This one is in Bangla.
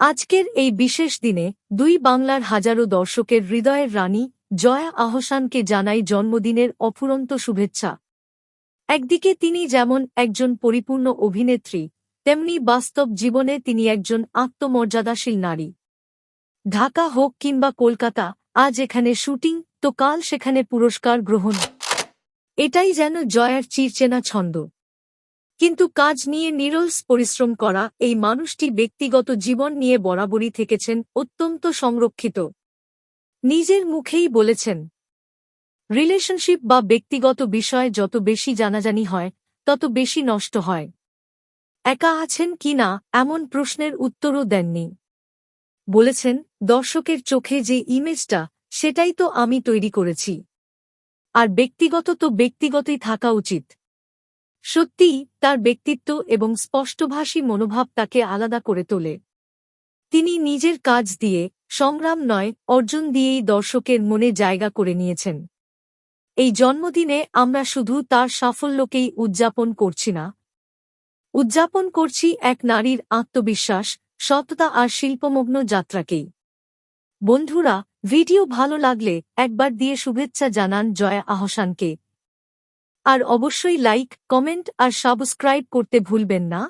আজকের এই বিশেষ দিনে দুই বাংলার হাজারো দর্শকের হৃদয়ের রানী জয়া আহসানকে জানাই জন্মদিনের অফুরন্ত শুভেচ্ছা। একদিকে তিনি যেমন একজন পরিপূর্ণ অভিনেত্রী, তেমনি বাস্তব জীবনে তিনি একজন আত্মমর্যাদাশীল নারী। ঢাকা হোক কিংবা কলকাতা, আজ এখানে শুটিং, তো কাল সেখানে পুরস্কার গ্রহণ। এটাই যেন জয়ার চিরচেনা ছন্দ। কিন্তু কাজ নিয়ে নিরলস পরিশ্রম করা এই মানুষটি ব্যক্তিগত জীবন নিয়ে বরাবরই থেকেছেন, অত্যন্ত সংরক্ষিত। নিজের মুখেই বলেছেন, রিলেশনশিপ বা ব্যক্তিগত বিষয় যত বেশি জানাজানি হয়, তত বেশি নষ্ট হয়। একা আছেন কি না, এমন প্রশ্নের উত্তরও দেননি। বলেছেন, দর্শকের চোখে যে ইমেজটা, সেটাই তো আমি তৈরি করেছি। আর ব্যক্তিগত তো ব্যক্তিগতই থাকা উচিত। সত্যিই তার ব্যক্তিত্ব এবং স্পষ্টভাষী মনোভাব তাকে আলাদা করে তোলে। তিনি নিজের কাজ দিয়ে, সংগ্রাম নয়, অর্জন দিয়েই দর্শকের মনে জায়গা করে নিয়েছেন। এই জন্মদিনে আমরা শুধু তার সাফল্যকেই উদযাপন করছি না। উদযাপন করছি এক নারীর আত্মবিশ্বাস, সততা আর শিল্পমগ্ন যাত্রাকেই। বন্ধুরা, ভিডিও ভালো লাগলে একবার দিয়ে শুভেচ্ছা জানান জয়া আহসানকে। আর অবশ্যই লাইক কমেন্ট আর সাবস্ক্রাইব করতে ভুলবেন না।